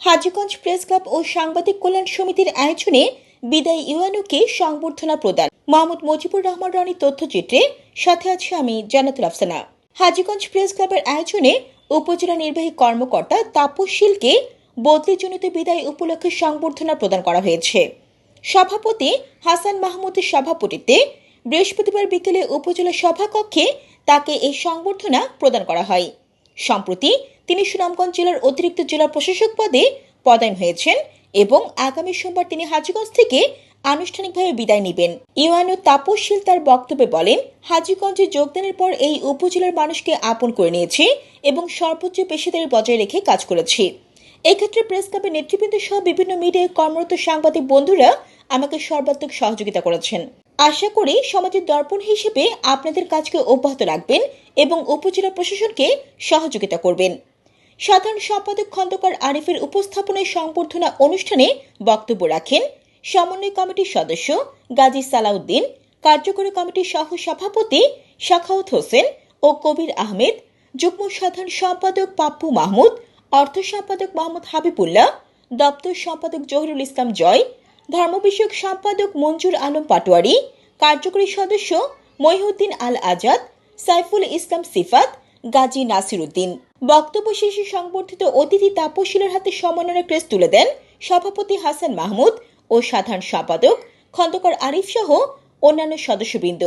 Hajiganj press club ও সাংবাদিক কল্যাণ সমিতির আয়োজনে বিদায় ইউএনওকে সংবর্ধনা প্রদান। মোহাম্মদ মুজিবুর রহমান রনির তথ্যচিত্রে সাথে আছে আমি জানাতুল আফসানা। হাজীগঞ্জ প্রেস ক্লাবের আয়োজনে উপজেলা নির্বাহী কর্মকর্তা তাপসশীলকে বদলিজনিত বিদায় উপলক্ষে সংবর্ধনা প্রদান করা হয়েছে। সভাপতি হাসান মাহমুদের সভাপতিত্বে বৃহস্পতিবার বিকেলে উপজেলা সভাকক্ষে তাকে এই সংবর্ধনা প্রদান করা হয়। সম্প্রতি তিনি সুনামগঞ্জ জেলার অতিরিক্ত জেলা প্রশাসক পদে পদায়ন হয়েছেন এবং আগামী সোমবার তিনি হাজীগঞ্জ থেকে আনুষ্ঠানিকভাবে বিদায় নেবেন। ইউএনও তাপসশীল তার বক্তব্যে বলেন, হাজীগঞ্জে যোগদানের পর এই উপজেলার মানুষকে আপন করে নিয়েছি এবং সর্বোচ্চ পেশাদারি বজায় রেখে কাজ করেছি। এক্ষেত্রে প্রেস ক্লাবের নেতৃবৃন্দ সহ বিভিন্ন মিডিয়ায় কর্মরত সাংবাদিক বন্ধুরা আমাকে সর্বাত্মক সহযোগিতা করেছেন। আশা করি সমাজের দর্পণ হিসেবে আপনাদের কাজকে অব্যাহত রাখবেন এবং উপজেলা প্রশাসনকে সহযোগিতা করবেন। সাধারণ সম্পাদক খন্দকার আরিফের উপস্থাপনায় সংবর্ধনা অনুষ্ঠানে বক্তব্য রাখেন সমন্বয় কমিটির সদস্য গাজী সালাউদ্দিন, কার্যকরী কমিটির সহ সভাপতি শাখাউত হোসেন ও কবির আহমেদ, যুগ্ম সাধারণ সম্পাদক পাপ্পু মাহমুদ, অর্থ সম্পাদক মোহাম্মদ হাবিবুল্লাহ, দপ্তর সম্পাদক জহিরুল ইসলাম জয়, ধর্ম বিষয়ক সম্পাদক মঞ্জুর আলম পাটোয়ারি, কার্যকরী সদস্য মহিউদ্দিন আল আজাদ সাইফুল ইসলাম সিফাত, গাজী নাসির উদ্দিন বক্তব্য শেষে সংবর্ধিত অতিথি তাপশীলের হাতে সমন্বয়ের ক্রেস তুলে দেন সভাপতি হাসান মাহমুদ ও সাধারণ সম্পাদক খন্দকার আরিফ সহ অন্যান্য সদস্যবৃন্দ।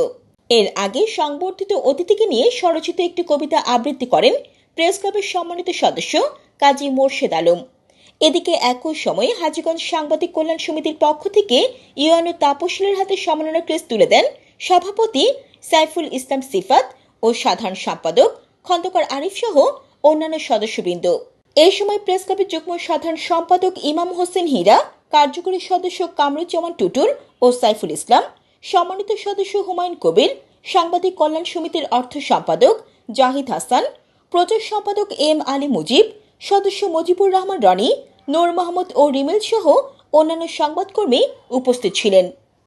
এর আগে সংবর্ধিত অতিথিকে নিয়ে স্বরচিত একটি কবিতা আবৃত্তি করেন প্রেস ক্লাবের সম্মানিত সদস্য কাজী মোর্শেদ আলম। এদিকে একই সময়ে হাজীগঞ্জ সাংবাদিক কল্যাণ সমিতির পক্ষ থেকে ইউএনও তাপশীলের হাতে সম্মাননা ক্রেস তুলে দেন সভাপতি সাইফুল ইসলাম সিফাত ও সাধারণ সম্পাদক খন্দকার আরিফ সহ অন্যান্য সদস্যবৃন্দ। এই সময় প্রেস ক্লাবের যুগ্ম সাধারণ সম্পাদক ইমাম হোসেন হীরা, কার্যকরী সদস্য কামরুজ্জামান টুটুল ও সাইফুল ইসলাম, সম্মানিত সদস্য হুমায়ুন কবির, সাংবাদিক কল্যাণ সমিতির অর্থ সম্পাদক জাহিদ হাসান, প্রচার সম্পাদক এম আলী মুজিব, সদস্য মুজিবুর রহমান রনি, নূর মোহাম্মদ ও রিমেল সহ অন্যান্য সংবাদকর্মী উপস্থিত ছিলেন।